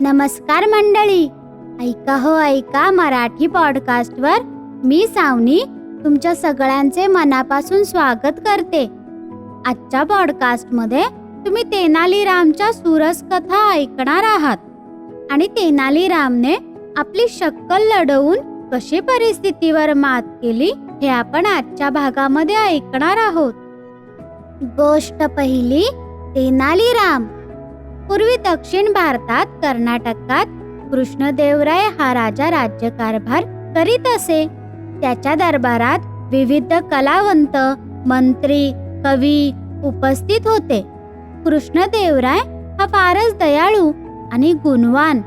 नमस्कार मंडळी. ऐका हो ऐका मराठी पॉडकास्टवर मी सावनी तुमच्या सगळ्यांचे मनापासून स्वागत करते. आजच्या पॉडकास्टमध्ये तुम्ही तेनालीरामच्या सुरस कथा ऐकणार आहात आणि तेनालीरामने आपली शक्कल लढवून कशी परिस्थितीवर मात केली हे आपण आजच्या भागामध्ये ऐकणार आहोत. गोष्ट पहिली तेनालीराम. पूर्वी दक्षिण भारतात कर्नाटकात कृष्णदेवराय हा राजा राज्यकारभार करीत असे. त्याच्या दरबारात विविध कलावंत मंत्री कवी उपस्थित होते. कृष्णदेवराय हा फारच दयाळू आणि गुणवान.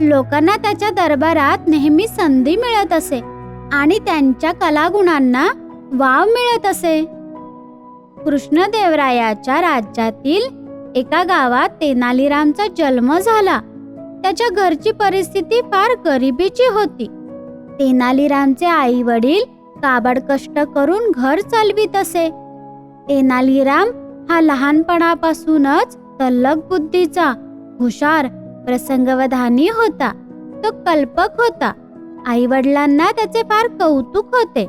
लोकांना त्याच्या दरबारात नेहमी संधी मिळत असे आणि त्यांच्या कलागुणांना वाव मिळत असे. कृष्णदेवरायाच्या राज्यातील एका गावात तेनालीरामचा जन्म झाला. त्याच्या घरची परिस्थिती फार गरिबीची होती. तेनालीरामचे आई वडील काबड कष्ट करून घर चालवित असे. तेनालीराम हा लहानपणापासूनच तल्लक बुद्धीचा हुशार प्रसंगवधानी होता. तो कल्पक होता. आई वडिलांना त्याचे फार कौतुक होते.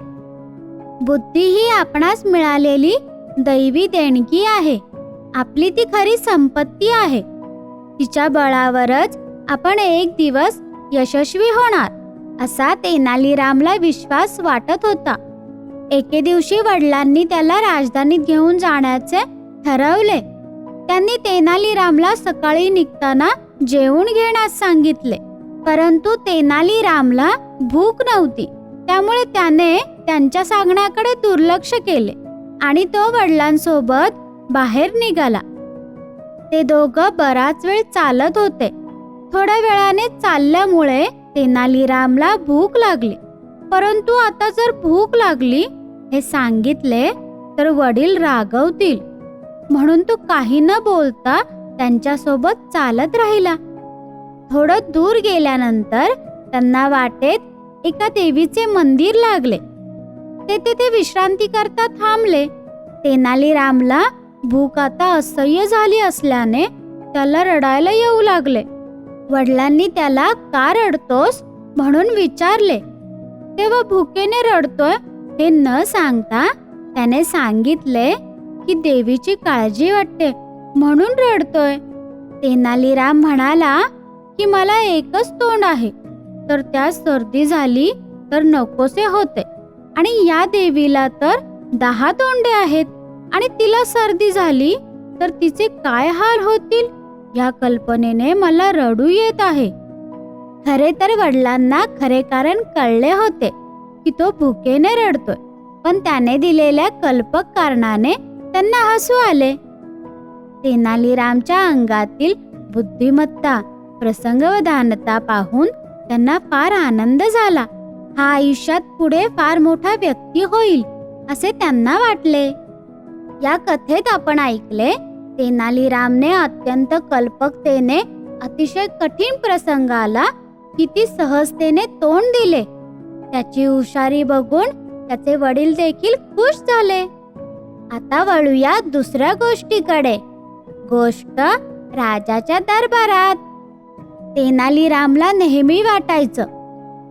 बुद्धी ही आपणास मिळालेली दैवी देणगी आहे. आपली ती खरी संपत्ती आहे. तिच्या बळावरच आपण एक दिवस यशस्वी होणार असा तेनालीरामला विश्वास वाटत होता. एके दिवशी वडिलांनी त्याला राजधानीत घेऊन जाण्याचे ठरवले. त्यांनी तेनालीरामला सकाळी निघताना जेवून घेण्यास सांगितले परंतु तेनालीरामला भूक नव्हती. त्यामुळे त्याने त्यांच्या सांगण्याकडे दुर्लक्ष केले आणि तो वडिलांसोबत बाहेर निघाला. ते दोघं बराच वेळ चालत होते. थोड्या वेळाने चालल्यामुळे तेनालीरामला भूक लागली. परंतु आता जर भूक लागली हे सांगितले तर वडील रागवतील. म्हणून तो काही न बोलता त्यांच्यासोबत चालत राहिला. थोडं दूर गेल्यानंतर त्यांना वाटेत एका देवीचे मंदिर लागले. ते तिथे विश्रांती करता थांबले तेनालीरामला भूक आता असह्य झाली असल्याने त्याला रडायला येऊ लागले. वडिलांनी त्याला का रडतोस? म्हणून विचारले. तेव्हा भुकेने रडतोय हे न सांगता त्याने सांगितले की देवीची काळजी वाटते म्हणून रडतोय. तेनालीराम म्हणाला की मला एकच तोंड आहे तर त्या सर्दी झाली तर नकोसे होते. आणि या देवीला तर दहा तोंडे आहेत. आणि तिला सर्दी झाली तर तिचे काय हाल होतील या कल्पनेने मला रडू येत आहे. खरे तर वडिलांना खरे कारण कळले होते की तो भुकेने रडतोय पण त्याने दिलेल्या कल्पक कारणाने त्यांना हसू आले. तेनालीरामच्या अंगातील बुद्धिमत्ता प्रसंगवधानता पाहून त्यांना फार आनंद झाला. हा आयुष्यात पुढे फार मोठा व्यक्ती होईल असे त्यांना वाटले. या कथेत आपण ऐकले तेनालीरामने अत्यंत कल्पकतेने अतिशय कठीण प्रसंगाला किती सहजतेने तोंड दिले. त्याची हुशारी बघून त्याचे वडील देखील खुश झाले. आता वळूया दुसऱ्या गोष्टीकडे. गोष्ट राजाच्या दरबारात. तेनालीरामला नेहमी वाटायचं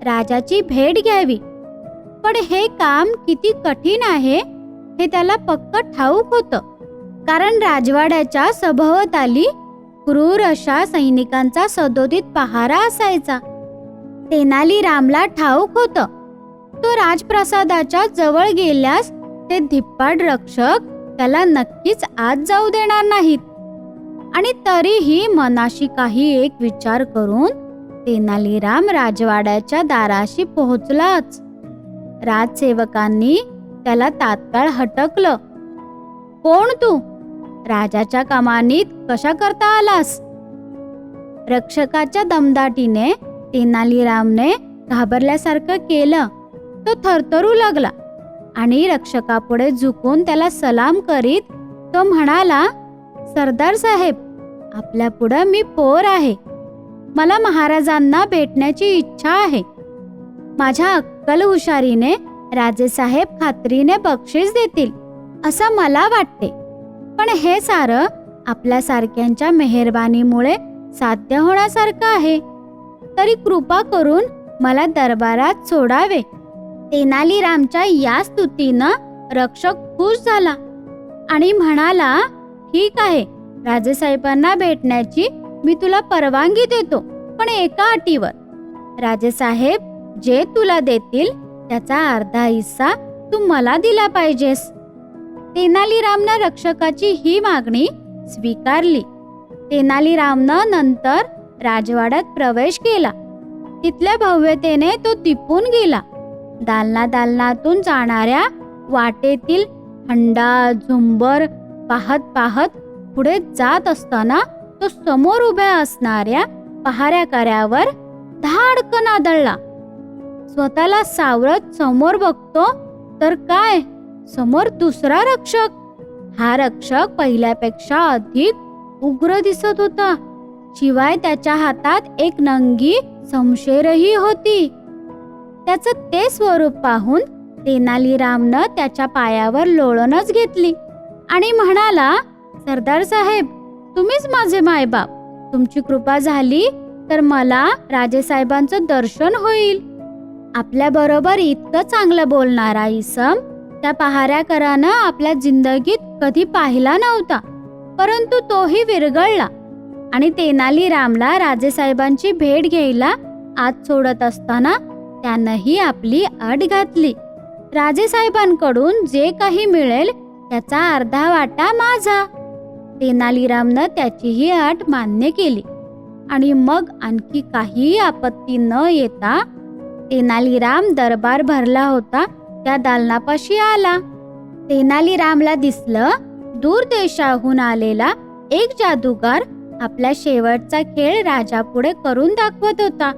राजाची भेट घ्यावी. पण हे काम किती कठीण आहे हे त्याला पक्क ठाऊक होतं. कारण राजवाड्याच्या सभोवताली क्रूर अशा सैनिकांचा सदोदित पहारा असायचा. तेनालीरामला ठाऊक होतं. तो राजप्रसादाच्या जवळ गेल्यास ते धिप्पाड रक्षक त्याला नक्कीच आत जाऊ देणार नाहीत. आणि तरीही मनाशी काही एक विचार करून तेनालीराम राजवाड्याच्या दाराशी पोहोचलाच. राजसेवकांनी त्याला तात्काळ हटकलं. कोण तू? राजाच्या कमानीत कशा करता आलास? रक्षकाच्या दमदाटीने तेनालीरामने घाबरल्यासारखं केलं. तो थरथरू लागला आणि रक्षकापुढे झुकून त्याला सलाम करीत तो म्हणाला सरदार साहेब आपल्या पुढं मी पोर आहे. मला महाराजांना भेटण्याची इच्छा आहे. माझ्या अक्कल हुशारीने राजेसाहेब खात्रीने बक्षीस देतील असं मला वाटते. पण हे सारं आपल्यासारख्यांच्या मेहरबानीमुळे साध्य होण्यासारखं आहे. तरी कृपा करून मला दरबारात सोडावे. तेनालीरामच्या या स्तुतीनं रक्षक खुश झाला आणि म्हणाला ठीक आहे राजेसाहेबांना भेटण्याची मी तुला परवानगी देतो पण एका अटीवर. राजेसाहेब जे तुला देतील त्याचा अर्धा हिस्सा तू मला दिला पाहिजेस. तेनालीरामनं रक्षकाची ही मागणी स्वीकारली. तेनालीरामनं नंतर राजवाड्यात प्रवेश केला. तिथल्या भव्यतेने तो तिपून गेला. दालना दालनातून जाणाऱ्या वाटेतील हंडा झुंबर पाहत पाहत पुढे जात असताना तो समोर उभ्या असणाऱ्या पहाऱ्याकऱ्यावर धाडकन आदळला. स्वतःला सावरत समोर बघतो तर काय? समोर दुसरा रक्षक. हा रक्षक पहिल्यापेक्षा अधिक उग्र दिसत होता. शिवाय त्याच्या हातात एक नंगी समशेरही होती. त्याचं ते स्वरूप पाहून तेनालीरामनं त्याच्या पायावर लोळणच घेतली आणि म्हणाला सरदार साहेब तुम्हीच माझे मायबाप. तुमची कृपा झाली तर मला राजेसाहेबांचं दर्शन होईल. आपल्याबरोबर इतकं चांगलं बोलणारा इसम. त्या पहाऱ्याकरानं आपल्या जिंदगीत कधी पाहिला नव्हता परंतु तोही विरगळला आणि तेनालीरामला राजेसाहेबांची भेट घ्यायला आत सोडत असताना त्यानंही आपली अट घातली. राजेसाहेबांकडून जे काही मिळेल त्याचा अर्धा वाटा माझा. तेनालीरामनं त्याचीही अट मान्य केली. आणि मग आणखी काही आपत्ती न येता तेनालीराम दरबार भरला होता त्या दालनापाशी आला. तेनालीरामला दिसलं दूर देशाहून आलेला एक जादूगार आपला शेवटचा खेळ राजापुढे करून दाखवत होता.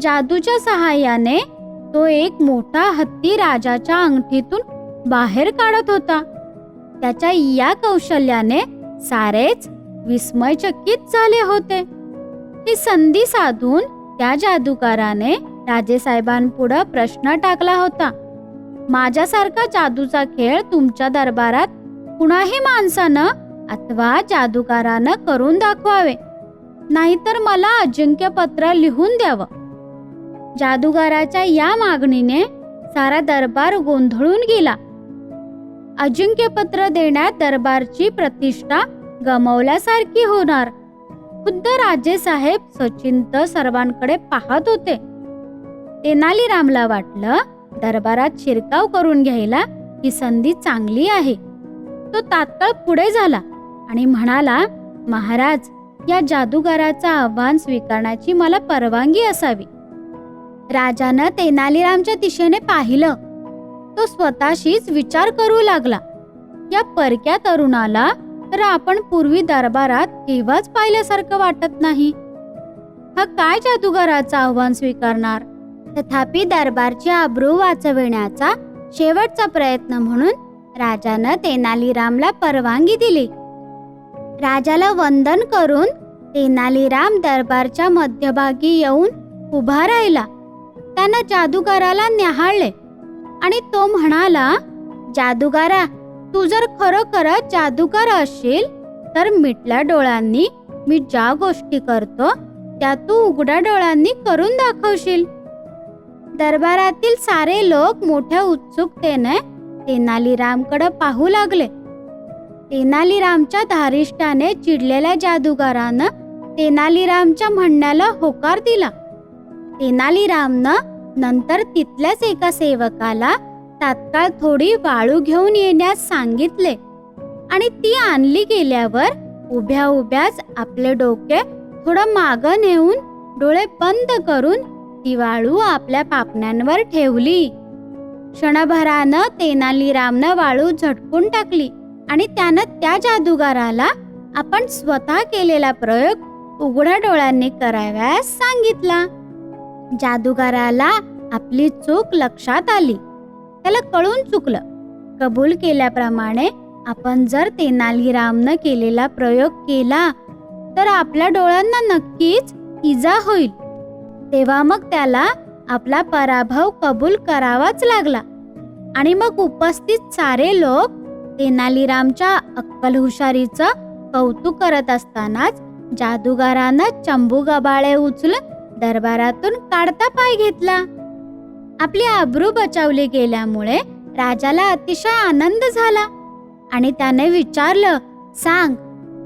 जादूच्या सहाय्याने तो एक मोठा हत्ती राजाच्या अंगठीतून बाहेर काढत होता. त्याच्या या कौशल्याने सारेच विस्मयचकित झाले होते. ही संधी साधून त्या जादूगाराने राजेसाहेबांपुढं प्रश्न टाकला होता. माझ्यासारखा जादूचा खेळ तुमच्या दरबारात कुणाही माणसानं अथवा जादूगारानं करून दाखवावे. नाहीतर मला अजिंक्यपत्र लिहून द्यावं. जादूगाराच्या या मागणीने सारा दरबार गोंधळून गेला. अजिंक्यपत्र देण्यात दरबारची प्रतिष्ठा गमावल्यासारखी होणार. खुद्द राजेसाहेब सचिंत सर्वांकडे पाहत होते. तेनालीरामला वाटलं दरबारात शिरकाव करून घ्यायला ही संधी चांगली आहे. तो तात्काळ पुढे झाला आणि म्हणाला महाराज या जादूगाराचा आव्हान स्वीकारण्याची मला परवानगी असावी. राजानं तेनालीरामच्या दिशेने पाहिलं. तो स्वतःशीच विचार करू लागला. या परक्या तरुणाला तर आपण पूर्वी दरबारात केव्हाच पाहिल्यासारखं वाटत नाही. हा काय जादूगाराचं आव्हान स्वीकारणार? तथापि दरबारची आब्रू वाचविण्याचा शेवटचा प्रयत्न म्हणून राजानं तेनालीरामला परवानगी दिली. राजाला वंदन करून तेनालीराम दरबारच्या मध्यभागी येऊन उभा राहिला. त्यानं जादूगाराला न्याहाळले आणि तो म्हणाला जादूगारा तू जर खरोखरच जादूगार असशील तर मिटल्या डोळ्यांनी मी ज्या गोष्टी करतो त्या तू उघड्या डोळ्यांनी करून दाखवशील. दरबारातील सारे लोक मोठ्या उत्सुकतेने तेनालीरामकडे पाहू लागले. तेनालीरामच्या धारिष्टाने चिडलेल्या जादूगारानं तेनालीरामच्या म्हणण्याला होकार दिला. तेनालीरामनं नंतर तिथल्याच एका सेवकाला तात्काळ थोडी वाळू घेऊन येण्यास सांगितले आणि ती आणली गेल्यावर उभ्या उभ्याच आपले डोके थोडं मागं नेऊन डोळे बंद करून ती वाळू आपल्या पापण्यांवर ठेवली. क्षणभरानं तेनालीरामनं वाळू झटकून टाकली आणि त्यानं त्या जादूगाराला आपण स्वतः केलेला प्रयोग उघड्या डोळ्यांनी कराव्यास सांगितला. जादूगाराला आपली चूक लक्षात आली. त्याला कळून चुकलं. कबूल केल्याप्रमाणे आपण जर तेनालीरामनं केलेला प्रयोग केला तर आपल्या डोळ्यांना नक्कीच इजा होईल. तेव्हा मग त्याला आपला पराभव कबूल करावाच लागला. आणि मग उपस्थित सारे लोक तेनालीरामच्या अक्कल हुशारीचं कौतुक करत असतानाच जादूगारानं चंबू गबाळे उचलून दरबारातून काढता पाय घेतला. आपली आब्रू बचावली गेल्यामुळे राजाला अतिशय आनंद झाला आणि त्याने विचारलं सांग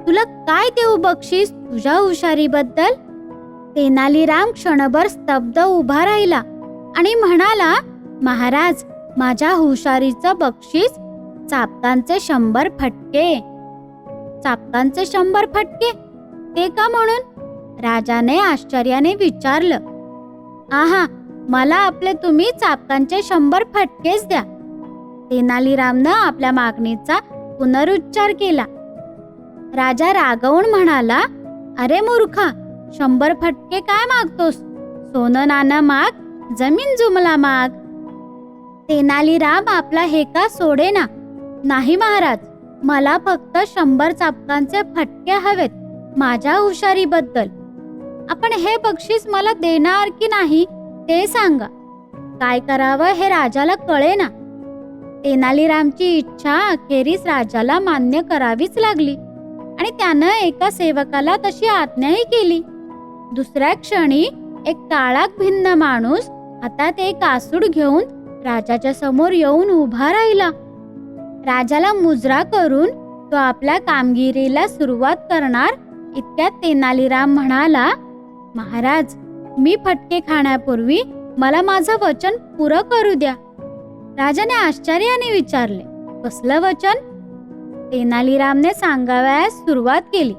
तुला काय देऊ बक्षीस तुझ्या हुशारीबद्दल? तेनालीराम क्षणभर स्तब्ध उभा राहिला आणि म्हणाला महाराज माझ्या हुशारीचं बक्षीस चापकांचे शंभर फटके. चापकांचे शंभर फटके? ते का म्हणून? राजाने आश्चर्याने विचारलं. आहा मला आपले तुम्ही चापकांचे शंभर फटकेच द्या. तेनालीरामनं आपल्या मागणीचा पुनरुच्चार केला. राजा रागवून म्हणाला अरे मूर्खा शंभर फटके काय मागतोस? सोनं नाणं माग जमीन जुमला माग. तेनालीराम आपला हेका सोडे ना नाही महाराज मला फक्त शंभर चापकांचे फटके हवेत माझ्या हुशारीबद्दल. आपण हे बक्षीस मला देणार की नाही ते सांगा. काय करावं हे राजाला कळे ना तेनालीरामची इच्छा अखेरीस राजाला मान्य करावीच लागली. आणि त्यानं एका सेवकाला तशी आज्ञाही केली. दुसऱ्या क्षणी एक काळाक भिन्न माणूस हातात एक आसूड घेऊन राजाच्या समोर येऊन उभा राहिला. राजाला मुजरा करून तो आपल्या कामगिरीला सुरुवात करणार इतक्यात तेनालीराम म्हणाला महाराज मी फटके खाण्यापूर्वी मला माझं वचन पुरं करू द्या. राजाने आश्चर्याने विचारले कसलं वचन? तेनालीरामने सांगावयास सुरुवात केली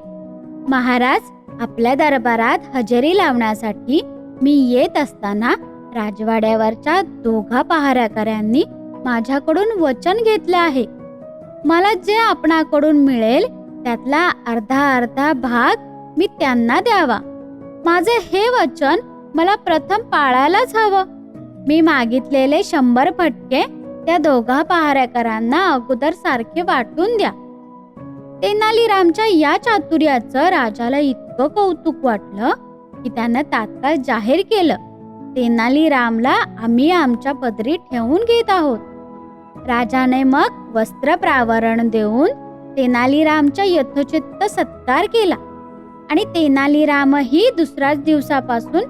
महाराज आपल्या दरबारात हजेरी लावण्यासाठी मी येत असताना राजवाड्यावरच्या दोघा पहाऱ्याकऱ्यांनी माझ्याकडून वचन घेतले आहे. मला जे आपणाकडून मिळेल त्यातला अर्धा अर्धा भाग मी त्यांना द्यावा. माझे हे वचन मला प्रथम पाळायलाच हवं. मी मागितलेले शंभर फटके त्या दोघा पहारेकरांना अगोदर सारखे वाटून द्या. तेनालीरामच्या या चातुर्याचं राजाला इतकं कौतुक वाटलं की त्यानं तात्काळ जाहीर केलं. तेनालीरामला आम्ही आमच्या पदरी ठेवून घेत आहोत. राजाने मग वस्त्र प्रावरण देऊन तेनालीरामच्या यथोचित सत्कार केला. आणि तेनालीरामही दुसऱ्याच दिवसापासून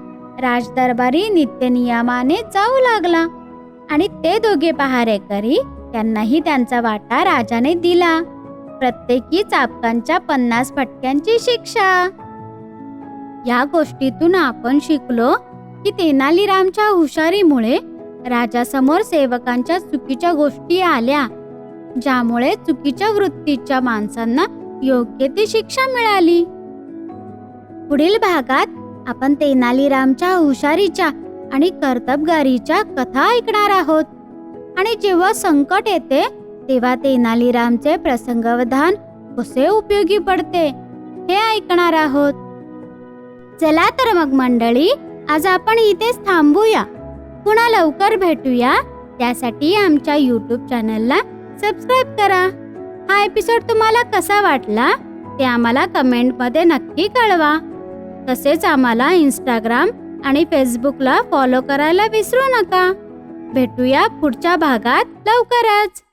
राजदरबारी नित्यनियमाने जाऊ लागला. आणि ते दोघे पहारेकरी त्यांनाही त्यांचा वाटा राजाने दिला. प्रत्येकी चापकांच्या पन्नास फटक्यांची शिक्षा. या गोष्टीतून आपण शिकलो की तेनालीरामच्या हुशारीमुळे राजासमोर सेवकांच्या चुकीच्या गोष्टी आल्या ज्यामुळे चुकीच्या वृत्तीच्या माणसांना योग्य ती शिक्षा मिळाली. पुढील भागात आपण तेनालीरामच्या हुशारीच्या आणि कर्तबगारीच्या कथा ऐकणार आहोत. आणि जेव्हा संकट येते तेव्हा तेनालीरामचे प्रसंगवधान कसे उपयोगी पडते हे ऐकणार आहोत. चला तर मग मंडळी आज आपण इथेच थांबूया. पुन्हा लवकर भेटूया. त्यासाठी आमच्या यूट्यूब चॅनलला सबस्क्राईब करा. हा एपिसोड तुम्हाला कसा वाटला ते आम्हाला कमेंटमध्ये नक्की कळवा. तसेच आम्हाला इंस्टाग्राम आणि फेसबुकला फॉलो करायला विसरू नका. भेटूया पुढच्या भागात लवकरच.